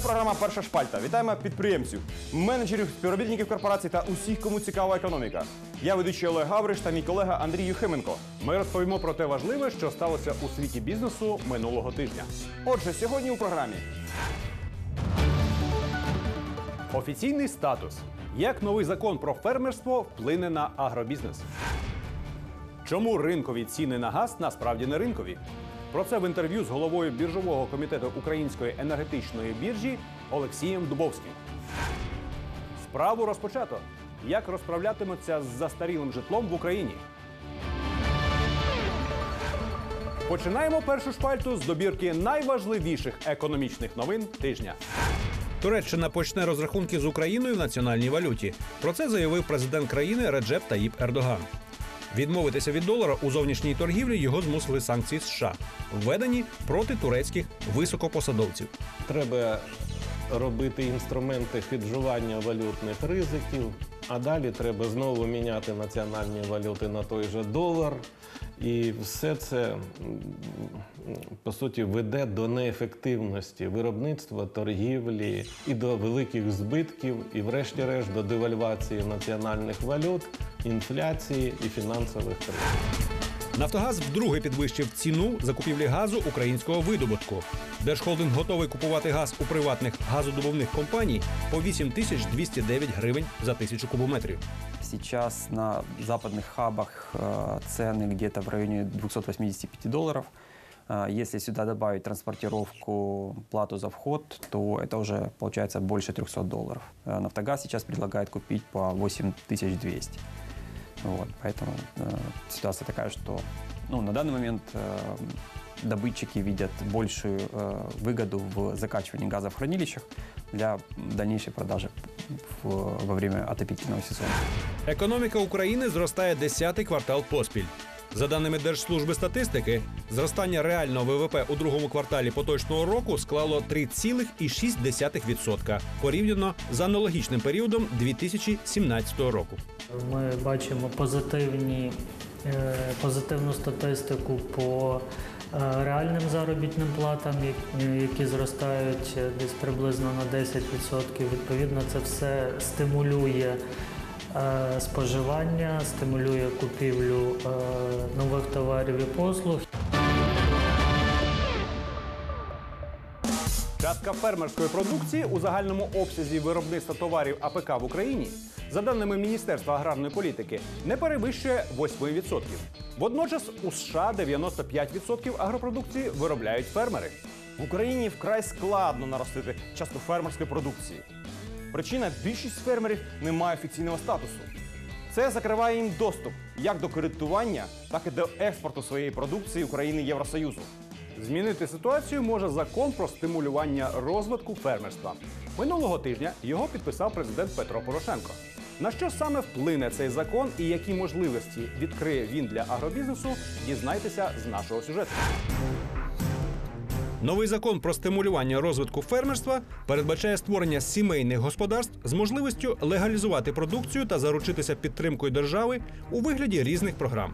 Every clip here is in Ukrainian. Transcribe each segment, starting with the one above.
Це програма Перша шпальта. Вітаємо підприємців, менеджерів, співробітників корпорацій та усіх, кому цікава економіка. Я ведучий Олег Гавриш та мій колега Андрій Юхименко. Ми розповімо про те важливе, що сталося у світі бізнесу минулого тижня. Отже, сьогодні у програмі офіційний статус. Як новий закон про фермерство вплине на агробізнес? Чому ринкові ціни на газ насправді не ринкові? Про це в інтерв'ю з головою біржового комітету Української енергетичної біржі Олексієм Дубовським. Справу розпочато. Як розправлятимуться з застарілим житлом в Україні? Починаємо першу шпальту з добірки найважливіших економічних новин тижня. Туреччина почне розрахунки з Україною в національній валюті. Про це заявив президент країни Реджеп Таїп Ердоган. Відмовитися від долара у зовнішній торгівлі його змусили санкції США, введені проти турецьких високопосадовців. Треба робити інструменти хеджування валютних ризиків, а далі треба знову міняти національні валюти на той же долар. І все це по суті веде до неефективності виробництва, торгівлі і до великих збитків, і, врешті-решт, до девальвації національних валют, інфляції і фінансових кризів. Нафтогаз вдруге підвищив ціну закупівлі газу українського видобутку. Держхолдинг готовий купувати газ у приватних газодобувних компаній по 8209 гривень за тисячу кубометрів. Сейчас на западных хабах э, цены где-то в районе 285 долларов. Э, Если сюда добавить транспортировку, плату за вход, то это уже получается больше 300 долларов. Э, Нафтогаз сейчас предлагает купить по 8200. Вот, поэтому э, ситуация такая, что ну, на данный момент э, добытчики видят большую э, выгоду в закачивании газа в хранилищах для дальнейшей продажи в- во время отопительного сезона. Економіка України зростає 10-й квартал поспіль. За даними Держслужби статистики, зростання реального ВВП у другому кварталі поточного року склало 3,6% порівняно з аналогічним періодом 2017 року. Ми бачимо позитивні, е, позитивну статистику по е, реальним заробітним платам, які зростають десь приблизно на 10%. Відповідно, це все стимулює е, споживання, стимулює купівлю нових товарів і послуг. Частка фермерської продукції у загальному обсязі виробництва товарів АПК в Україні, за даними Міністерства аграрної політики, не перевищує 8%. Водночас у США 95% агропродукції виробляють фермери. В Україні вкрай складно наростити частку фермерської продукції. Причина більшість фермерів не має офіційного статусу. Це закриває їм доступ як до кредитування, так і до експорту своєї продукції України Євросоюзу. Змінити ситуацію може закон про стимулювання розвитку фермерства. Минулого тижня його підписав президент Петро Порошенко. На що саме вплине цей закон і які можливості відкриє він для агробізнесу, дізнайтеся з нашого сюжету. Новий закон про стимулювання розвитку фермерства передбачає створення сімейних господарств з можливістю легалізувати продукцію та заручитися підтримкою держави у вигляді різних програм.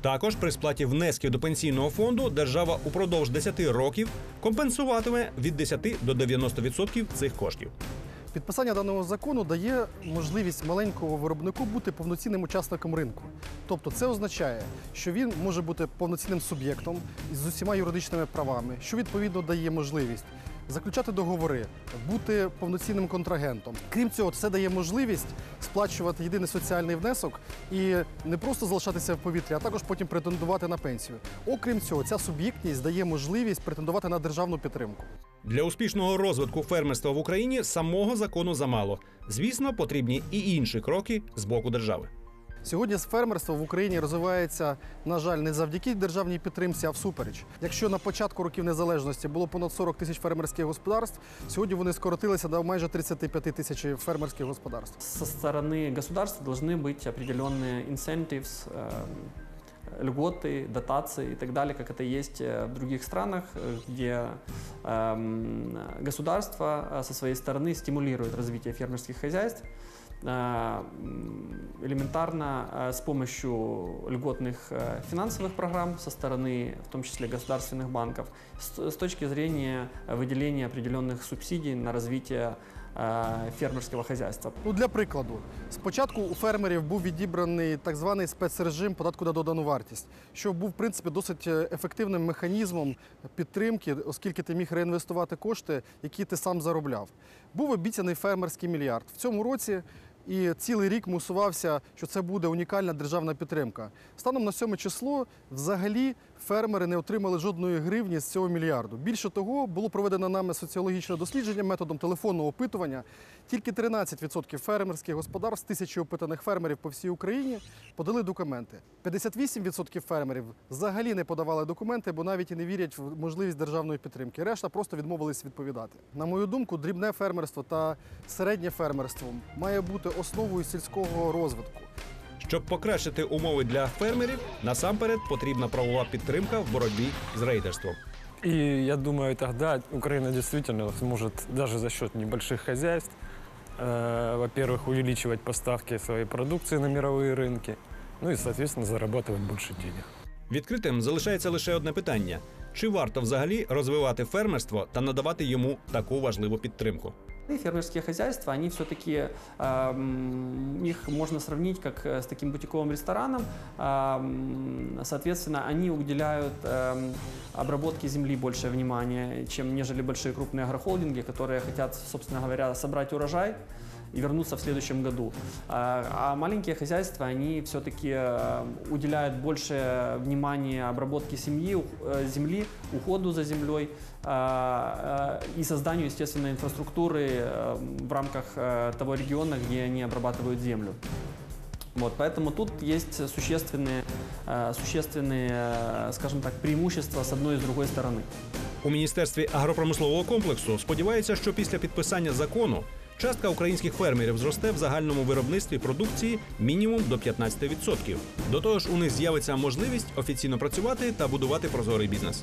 Також при сплаті внесків до пенсійного фонду держава упродовж 10 років компенсуватиме від 10 до 90% цих коштів. Підписання даного закону дає можливість маленького виробнику бути повноцінним учасником ринку. Тобто це означає, що він може бути повноцінним суб'єктом з усіма юридичними правами, що відповідно дає можливість заключати договори, бути повноцінним контрагентом. Крім цього, це дає можливість сплачувати єдиний соціальний внесок і не просто залишатися в повітрі, а також потім претендувати на пенсію. Окрім цього, ця суб'єктність дає можливість претендувати на державну підтримку. Для успішного розвитку фермерства в Україні самого закону замало. Звісно, потрібні і інші кроки з боку держави. Сьогодні фермерство в Україні розвивається, на жаль, не завдяки державній підтримці, а всупереч. Якщо на початку років незалежності було понад 40 тисяч фермерських господарств, сьогодні вони скоротилися до майже 35 тисяч фермерських господарств. Со стороны государства должны быть определенные incentives, э, льготы, дотации и так далее, как это есть э, в других странах, э, где эм, государство э, со своей стороны стимулирует развитие фермерских хозяйств э, м, элементарно э, с помощью льготных э, финансовых программ со стороны, в том числе государственных банков, с, с точки зрения э, выделения определенных субсидий на развитие э, фермерского хозяйства. Ну, для прикладу, спочатку у фермерів був відібраний так званий спецрежим податку на додану вартість, що був в принципі досить е, ефективним механізмом підтримки, оскільки ти міг реінвестувати кошти, які ти сам заробляв. Був обіцяний фермерський мільярд. В цьому році і цілий рік мусувався, що це буде унікальна державна підтримка. Станом на 7 число взагалі фермери не отримали жодної гривні з цього мільярду. Більше того, було проведено нами соціологічне дослідження методом телефонного опитування. Тільки 13% фермерських господарств тисячі опитаних фермерів по всій Україні подали документи. 58% фермерів взагалі не подавали документи, бо навіть і не вірять в можливість державної підтримки. Решта просто відмовились відповідати. На мою думку, дрібне фермерство та середнє фермерство має бути основою сільського розвитку. Щоб покращити умови для фермерів, насамперед потрібна правова підтримка в боротьбі з рейдерством. И я думаю, тогда Украина действительно сможет даже за счет небольших хозяйств, э, во-первых, увеличивать поставки своей продукции на мировые рынки, ну и, соответственно, зарабатывать больше денег. Відкритим залишається лише одне питання: чи варто взагалі розвивати фермерство та надавати йому таку важливу підтримку? И фермерские хозяйства, они все-таки, их можно сравнить как э, с таким бутиковым рестораном. Эм, Соответственно, они уделяют эм, обработке земли больше внимания, чем нежели большие крупные агрохолдинги, которые хотят, собственно говоря, собрать урожай и вернуться в следующем году. А а маленькие хозяйства, они все-таки уделяют больше внимания обработке семьи, ух- э, земли, уходу за землей а, э, и созданию, естественно, инфраструктуры э, в рамках э, того региона, где они обрабатывают землю. Вот, поэтому тут есть существенные, э, существенные, э, скажем так, преимущества с одной и с другой стороны. У міністерстві агропромислового комплексу сподіваються, що після підписання закону частка українських фермерів зросте в загальному виробництві продукції мінімум до 15%. До того ж, у них з'явиться можливість офіційно працювати та будувати прозорий бізнес.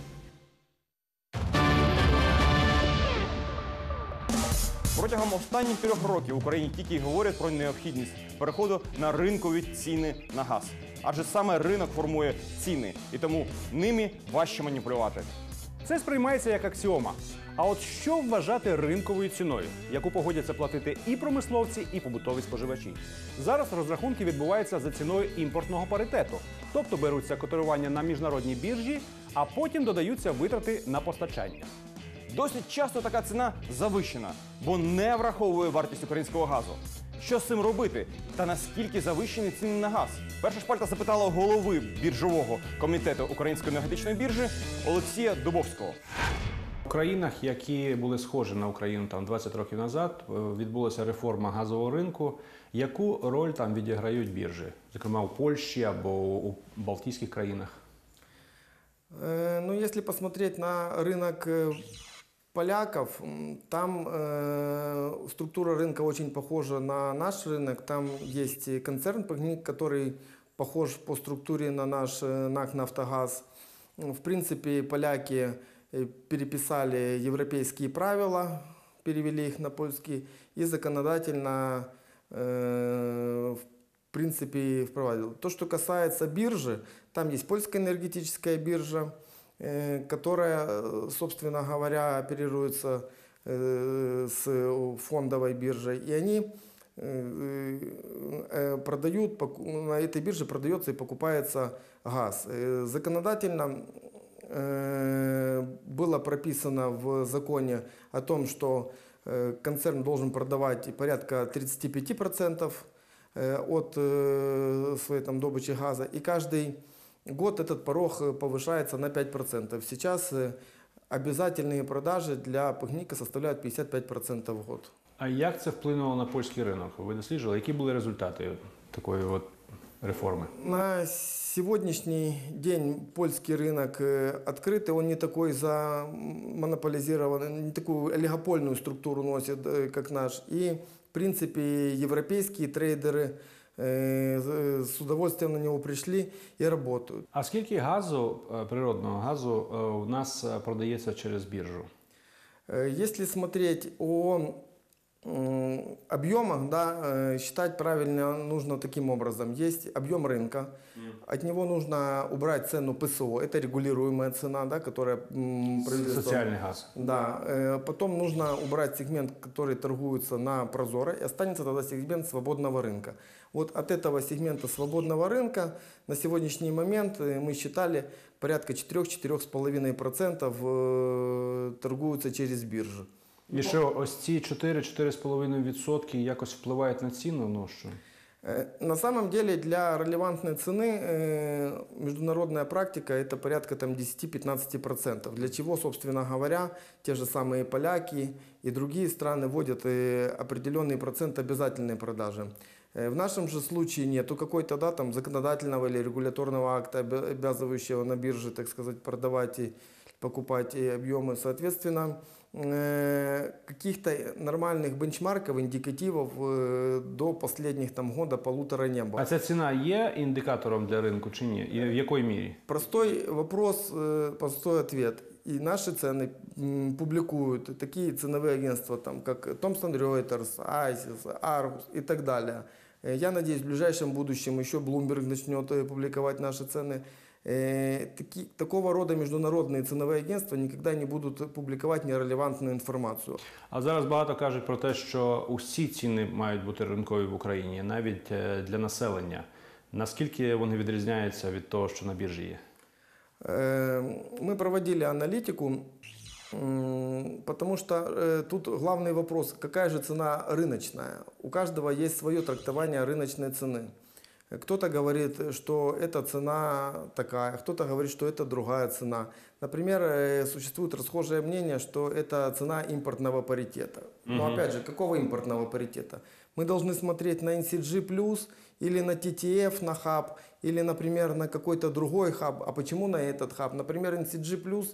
Протягом останніх трьох років в Україні тільки говорять про необхідність переходу на ринкові ціни на газ. Адже саме ринок формує ціни, і тому ними важче маніпулювати. Це сприймається як аксіома. А от що вважати ринковою ціною, яку погодяться платити і промисловці, і побутові споживачі? Зараз розрахунки відбуваються за ціною імпортного паритету, тобто беруться котирування на міжнародній біржі, а потім додаються витрати на постачання. Досить часто така ціна завищена, бо не враховує вартість українського газу. Що з цим робити? Та наскільки завищені ціни на газ? Перша шпальта запитала голови біржового комітету Української енергетичної біржі Олексія Дубовського. В країнах, які були схожі на Україну там 20 років назад, е, відбулася реформа газового ринку. Яку роль там відіграють біржі, зокрема у Польщі або у Балтійських країнах? Э, Ну, если посмотреть на рынок э, поляков, м, там э, структура рынка очень похожа на наш рынок. Там есть и концерн, Погник, который похож по структуре на наш э, НАК «Нафтогаз». М, В принципе, поляки э, переписали европейские правила, перевели их на польский и законодательно э, в принципе впровадил. То, что касается биржи, там есть польская энергетическая биржа, э, которая, э, собственно говоря, оперируется э, с фондовой биржей. И они э, э, продают, на этой бирже продается и покупается газ. Э, Законодательно э, было прописано в законе о том, что э, концерн должен продавать порядка 35% э, от э, своей там, добычи газа. И каждый год этот порог э, повышается на 5%. Сейчас э, обязательные продажи для Погника составляют 55% в год. А як це вплинуло на польський ринок? Ви досліджували, які були результати такої от реформи? На сегодняшний день польский рынок э, открытый, он не такой замонополизированный, не такую олигопольную структуру носит, э, как наш. И, в принципе, европейские трейдеры э, з- с удовольствием на него пришли и работают. А скільки газу, е, природного газу, е, у нас е, продається через біржу? Э, Если смотреть о м, объемах, да, э, считать правильно нужно таким образом. Есть объем рынка, от него нужно убрать цену ПСО, это регулируемая цена, да, которая Соціальний газ. Да, э, потом нужно убрать сегмент, который торгуется на Прозоро, и останется тогда сегмент свободного рынка. Вот от этого сегмента свободного рынка на сегодняшний момент э, мы считали порядка 4-4,5% э, торгуются через биржи. І що ось ці 4-4,5% якось впливають на ціну? Ну що? Э, На самом деле для релевантной цены э, международная практика это порядка там, 10-15%. Для чего, собственно говоря, те же самые поляки и другие страны вводят э, определенный процент обязательной продажи. Э, В нашем же случае нету какой-то да, там, законодательного или регуляторного акта, обя- обязывающего на бирже, так сказать, продавать и покупать и объемы. Соответственно, э, каких-то нормальных бенчмарков, индикативов э, до последних там, года полутора не было. А ця ціна є індикатором для ринку чи ні? І в якої мірі? Простой вопрос, э, простой ответ. И наши цены м, публикуют такие ценовые агентства, там, как Thomson Reuters, ISIS, Argus и так далее. Э, Я надеюсь, в ближайшем будущем еще Bloomberg начнет э, публиковать наши цены. Э, таки- такого рода международные ценовые агентства никогда не будут публиковать нерелевантную информацию. А зараз багато кажуть про те, що усі ціни мають бути ринкові в Україні, навіть е, для населення. Наскільки вони відрізняються від того, що на біржі є? Э, Мы проводили аналитику, м, потому что э, тут главный вопрос, какая же цена рыночная. У каждого есть свое трактование рыночной цены. Кто-то говорит, что эта цена такая, кто-то говорит, что это другая цена. Например, э, существует расхожее мнение, что это цена импортного паритета. Но опять же, какого импортного паритета? Мы должны смотреть на NCG+, или на TTF, на хаб, или, например, на какой-то другой хаб. А почему на этот хаб? Например, NCG+,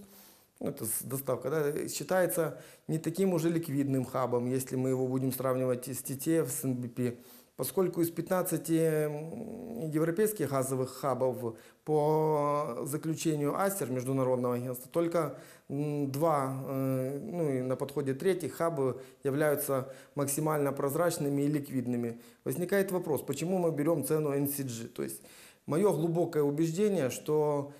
ну, это доставка, да, считается не таким уже ликвидным хабом, если мы его будем сравнивать с TTF, с NBP. Поскольку из 15 м, европейских газовых хабов по заключению АСЕР, Международного агентства, только два, э, ну и на подходе третий хабы являются максимально прозрачными и ликвидными. Возникает вопрос, почему мы берем цену NCG? То есть мое глубокое убеждение, что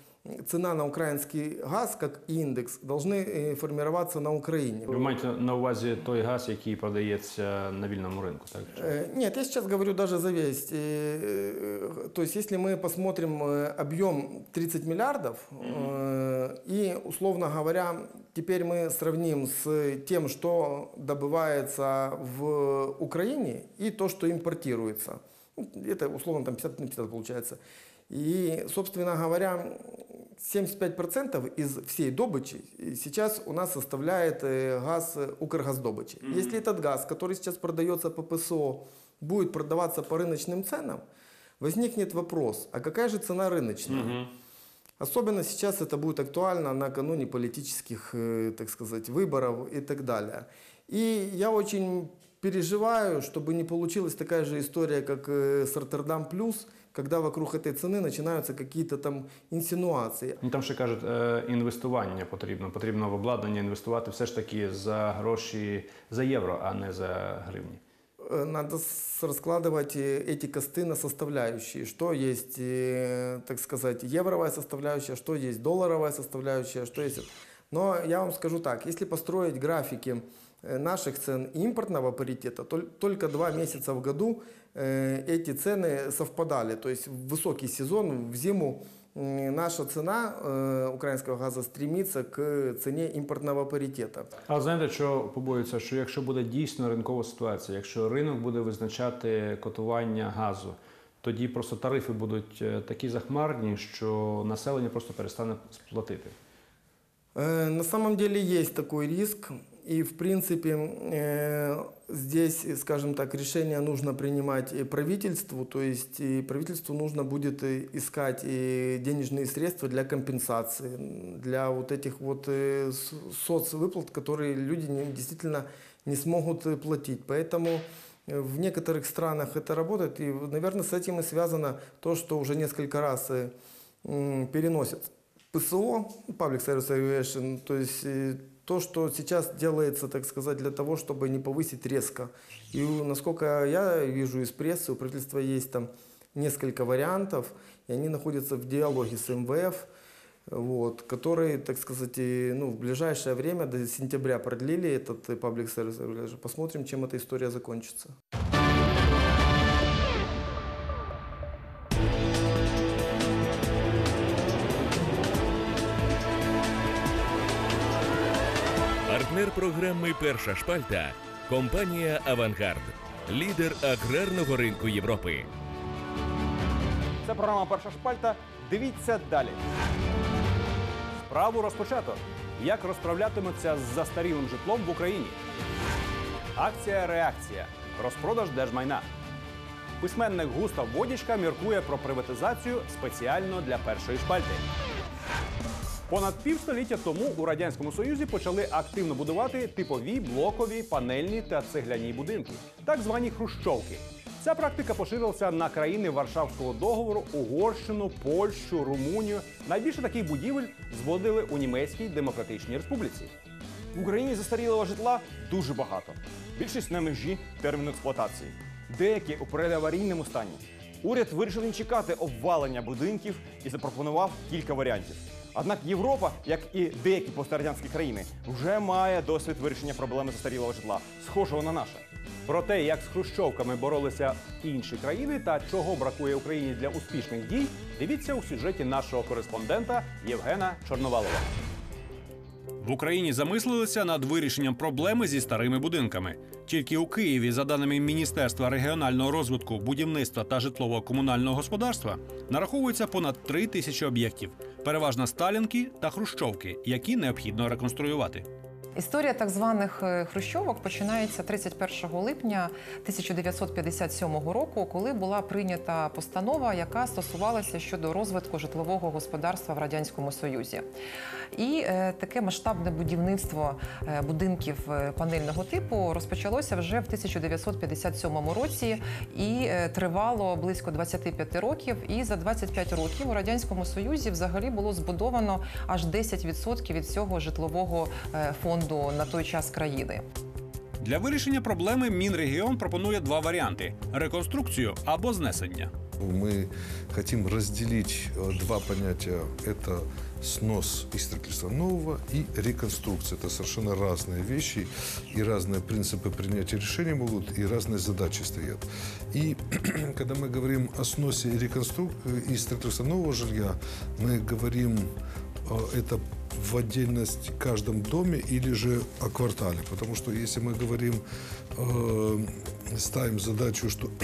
цена на украинский газ, как и индекс, должны э, формироваться на Украине. Ви маєте на увазі той газ, який продається на вільному ринку, так? Э, Нет, я сейчас говорю даже за весь. Э, э, То есть, если мы посмотрим э, объем 30 миллиардов, э, и, условно говоря, теперь мы сравним с тем, что добывается в Украине, и то, что импортируется. Ну, Это, условно, там 50 на 50 получается. И, собственно говоря, 75% из всей добычи сейчас у нас составляет газ Укргаздобычи. Если этот газ, который сейчас продается по ПСО, будет продаваться по рыночным ценам, возникнет вопрос, а какая же цена рыночная? Особенно сейчас это будет актуально накануне политических, так сказать, выборов и так далее. И я очень переживаю, чтобы не получилась такая же история, как э, с Роттердам Плюс, когда вокруг этой цены начинаются какие-то там инсинуации. Ну, там ще кажуть, е, інвестування потрібно. Потрібно в обладнання інвестувати все ж таки за гроші за євро, а не за гривні. Э, Надо с- раскладывать э, эти косты на составляющие. Что есть, э, так сказать, евровая составляющая, что есть долларовая составляющая, что есть... Но я вам скажу так, если построить графики э, наших цен и импортного паритета, тол- только два месяца в году э, эти цены совпадали. То есть в высокий сезон, в зиму м, наша цена э, украинского газа стремится к цене импортного паритета. А знаєте, що побоюються, що якщо буде дійсно ринкова ситуація, якщо ринок буде визначати котування газу, тоді просто тарифи будуть е, такі захмарні, що населення просто перестане сплатити. Э, На самом деле есть такой риск, И в принципе э, здесь, скажем так, решение нужно принимать и правительству, то есть и правительству нужно будет э, искать и денежные средства для компенсации, для вот этих вот э, соцвыплат, которые люди действительно не смогут платить. Поэтому в некоторых странах это работает, и, наверное, с этим и связано то, что уже несколько раз переносят ПСО, Public Service Evaluation, то есть то, что сейчас делается, так сказать, для того, чтобы не повысить резко. И насколько я вижу из прессы, у правительства есть там несколько вариантов, и они находятся в диалоге с МВФ, вот, которые, так сказать, и, ну, в ближайшее время, до сентября продлили этот Service Evaluation. Посмотрим, чем эта история закончится. Партнер програми Перша шпальта компанія Авангард, лідер аграрного ринку Європи. Це програма Перша шпальта. Дивіться далі. Справу розпочато. Як розправлятимуться з застарілим житлом в Україні? Акція реакція. Розпродаж держмайна. Письменник Густав Водічка міркує про приватизацію спеціально для першої шпальти. Понад півстоліття тому у радянському союзі почали активно будувати типові блокові, панельні та цегляні будинки, так звані хрущовки. Ця практика поширилася на країни Варшавського договору, Угорщину, Польщу, Румунію. Найбільше таких будівель зводили у Німецькій Демократичній Республіці. В Україні застарілого житла дуже багато. Більшість на межі терміну експлуатації. Деякі у передаварійному стані. Уряд вирішив не чекати обвалення будинків і запропонував кілька варіантів. Однак Європа, як і деякі пострадянські країни, вже має досвід вирішення проблеми застарілого житла, схожого на наше. Про те, як з хрущовками боролися інші країни та чого бракує Україні для успішних дій, дивіться у сюжеті нашого кореспондента Євгена Чорновалова. В Україні замислилися над вирішенням проблеми зі старими будинками. Тільки у Києві, за даними Міністерства регіонального розвитку, будівництва та житлово-комунального господарства, нараховується понад три тисячі об'єктів, переважно сталінки та хрущовки, які необхідно реконструювати. Історія так званих е, хрущовок починається 31 липня 1957 року, коли була прийнята постанова, яка стосувалася щодо розвитку житлового господарства в радянському союзі. І е, таке масштабне будівництво е, будинків панельного типу розпочалося вже в 1957 році і тривало близько 25 років. І за 25 років у радянському союзі взагалі було збудовано аж 10% від всього житлового е, фонду на той час країни. Для вирішення проблеми Мінрегіон пропонує два варіанти: реконструкцію або знесення. Мы хотим разделить э, два понятия. Это снос и строительство нового и реконструкция. Это совершенно разные вещи и разные принципы принятия решений могут, и разные задачи стоят. И когда мы говорим о сносе и реконструкции и строительстве нового жилья, мы говорим э, это в отдельность каждом доме или же о квартале. Потому что если мы говорим, э, ставим задачу, что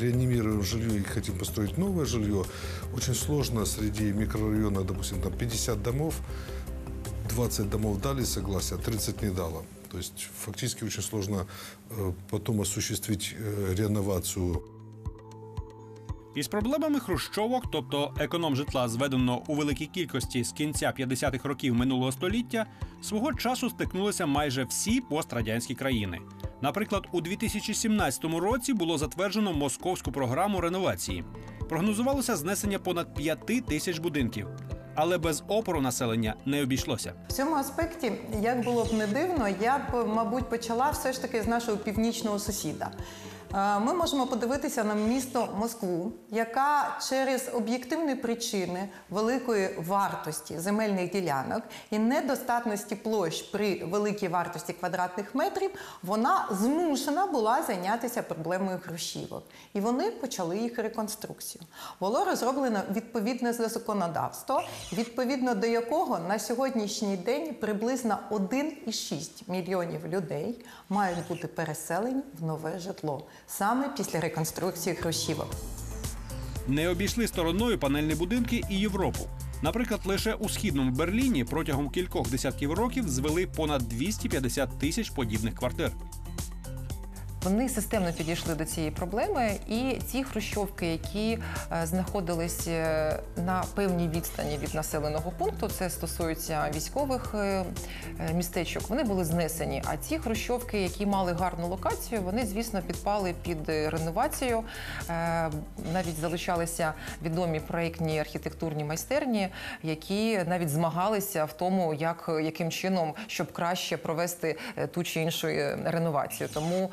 реанимируем жилье и хотим построить новое жилье, очень сложно среди микрорайона, допустим, там 50 домов, 20 домов дали согласие, а 30 не дало. То есть фактически очень сложно э, потом осуществить э, реновацию Із проблемами хрущовок, тобто економ житла, зведеного у великій кількості з кінця 50-х років минулого століття, свого часу стикнулися майже всі пострадянські країни. Наприклад, у 2017 році було затверджено московську програму реновації. Прогнозувалося знесення понад 5 тисяч будинків, але без опору населення не обійшлося. В цьому аспекті, як було б не дивно, я б, мабуть, почала все ж таки з нашого північного сусіда. Е, Ми можемо подивитися на місто Москву, яка через об'єктивні причини великої вартості земельних ділянок і недостатності площ при великій вартості квадратних метрів, вона змушена була зайнятися проблемою хрущівок. І вони почали їх реконструкцію. Було розроблено відповідне законодавство, відповідно до якого на сьогоднішній день приблизно 1,6 мільйонів людей мають бути переселені в нове житло саме після реконструкції хрущівок. Не обійшли стороною панельні будинки і Європу. Наприклад, лише у східному Берліні протягом кількох десятків років звели понад 250 тисяч подібних квартир. Вони системно підійшли до цієї проблеми, і ці хрущовки, які е, знаходились е, на певній відстані від населеного пункту, це стосується військових е, містечок, вони були знесені. А ці хрущовки, які мали гарну локацію, вони, звісно, підпали під реновацію. Навіть залишалися відомі проєктні архітектурні майстерні, які навіть змагалися в тому, як яким чином, щоб краще провести ту чи іншу реновацію. Тому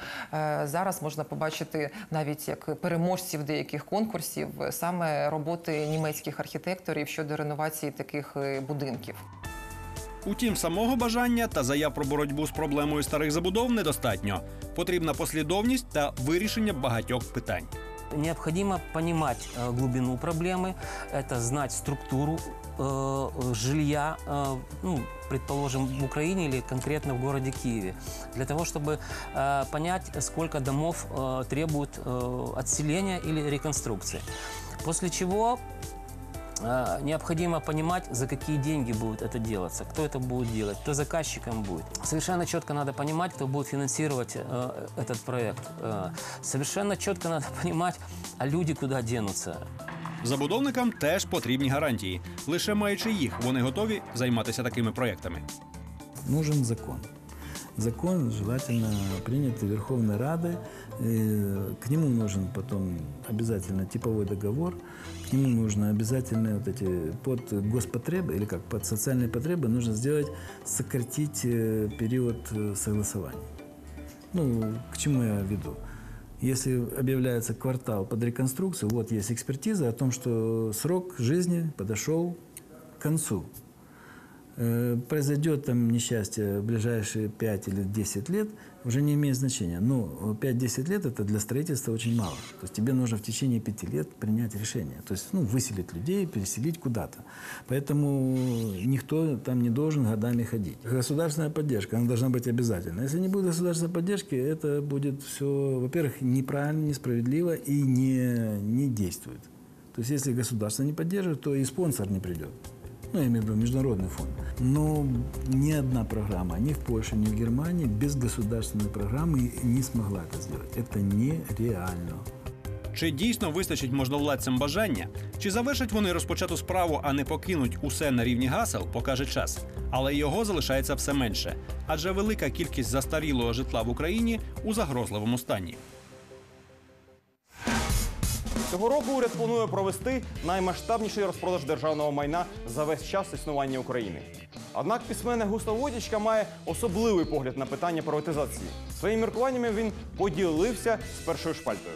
зараз можна побачити навіть як переможців деяких конкурсів е, саме роботи німецьких архітекторів щодо реновації таких е, будинків. Утім, самого бажання та заяв про боротьбу з проблемою старих забудов недостатньо. Потрібна послідовність та вирішення багатьох питань. Необходимо понимать э, глубину проблемы, это знать структуру э, жилья, э, ну, предположим, в Украине или конкретно в городе Киеве, для того, чтобы э, понять, сколько домов э, требуют э, отселения или реконструкции. После чего э, необходимо понимать, за какие деньги будет это делаться, кто это будет делать, кто заказчиком будет. Совершенно четко надо понимать, кто будет финансировать э, этот проект. Э, совершенно четко надо понимать, а люди куда денутся. Забудовникам теж потрібні гарантії. Лише маючи їх, вони готові займатися такими проектами. нужен закон. Закон желательно принятый Верховной Радой. Э, К нему нужен потом обязательно типовой договор. К нему нужно обязательно вот эти под госпотребы или как под социальные потребы нужно сделать сократить э, период э, согласования. Ну, к чему я веду? Если объявляется квартал под реконструкцию, вот есть экспертиза о том, что срок жизни подошел к концу. Э, Произойдет там несчастье в ближайшие 5 или 10 лет, уже не имеет значения. Но 5-10 лет это для строительства очень мало. То есть тебе нужно в течение 5 лет принять решение. То есть ну, выселить людей, переселить куда-то. Поэтому никто там не должен годами ходить. Государственная поддержка, она должна быть обязательна. Если не будет государственной поддержки, это будет все, во-первых, неправильно, несправедливо и не, не действует. То есть если государство не поддерживает, то и спонсор не придет. Ну, я имею в виду международный фонд. Но ни одна программа, ни в Польше, ни в Германии без государственной программы не смогла это сделать. Это нереально. Чи дійсно вистачить можновладцям бажання? Чи завершать вони розпочату справу, а не покинуть усе на рівні гасел, покаже час. Але його залишається все менше, адже велика кількість застарілого житла в Україні у загрозливому стані. Цього року уряд планує провести наймасштабніший розпродаж державного майна за весь час існування України. Однак письменник Густав Водічка має особливий погляд на питання приватизації. Своїми міркуваннями він поділився з першою шпальтою.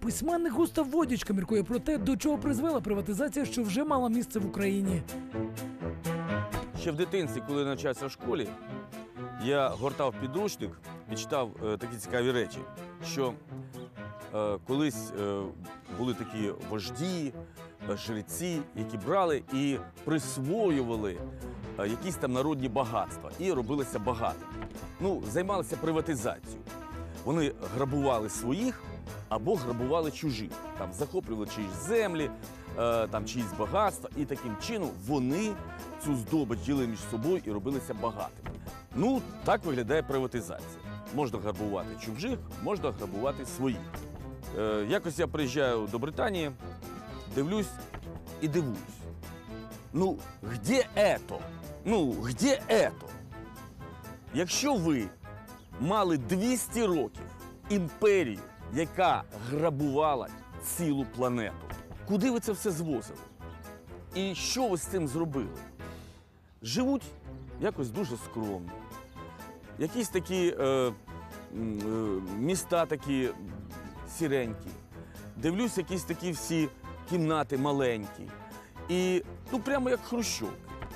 Письменник Густав Водічка міркує про те, до чого призвела приватизація, що вже мала місце в Україні. Ще в дитинстві, коли навчався в школі, я гортав підручник і читав е, такі цікаві речі, що е, колись е, були такі вожді, е, жреці, які брали і присвоювали е, якісь там народні багатства і робилися багатими. Ну, займалися приватизацією. Вони грабували своїх або грабували чужих, там захоплювали чиїсь землі, е, там чиїсь багатства, і таким чином вони цю здобич ділили між собою і робилися багатими. Ну, так виглядає приватизація. Можна грабувати чужих, можна грабувати своїх. Е, якось я приїжджаю до Британії, дивлюсь і дивуюсь. Ну, где это? Ну, где это? Якщо ви мали 200 років імперію, яка грабувала цілу планету, куди ви це все звозили? І що ви з цим зробили? Живуть якось дуже скромно. Якісь такі е, е, міста такі сіренькі. Дивлюсь, якісь такі всі кімнати маленькі. І ну прямо як Хрущов.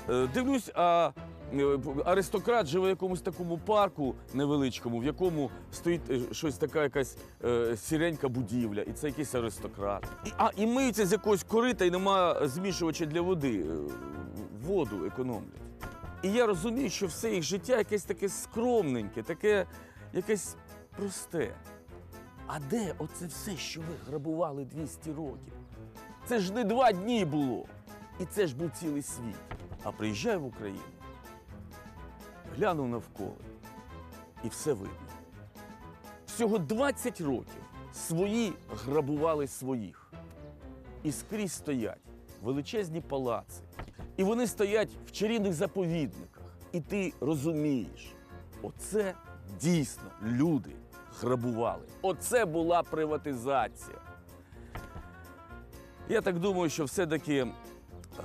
Е, дивлюсь, а е, аристократ живе в якомусь такому парку невеличкому, в якому стоїть е, щось така якась е, сіренька будівля, і це якийсь аристократ. А, і миються з якогось корита, і нема змішувача для води. Воду економлять. І я розумію, що все їх життя якесь таке скромненьке, таке якесь просте. А де оце все, що ви грабували 200 років? Це ж не два дні було. І це ж був цілий світ. А приїжджаю в Україну, глянув навколо. і все видно. Всього 20 років свої грабували своїх. І скрізь стоять величезні палаци. І вони стоять в чарівних заповідниках. І ти розумієш, оце дійсно люди грабували. Оце була приватизація. Я так думаю, що все-таки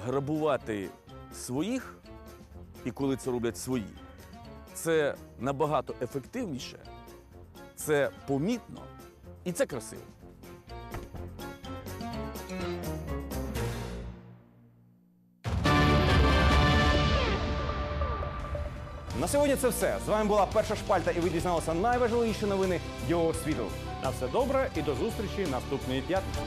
грабувати своїх, і коли це роблять свої, це набагато ефективніше, це помітно і це красиво. На сьогодні це все. З вами була перша шпальта, і ви дізналися найважливіші новини його світу. На все добре і до зустрічі наступної п'ятниці.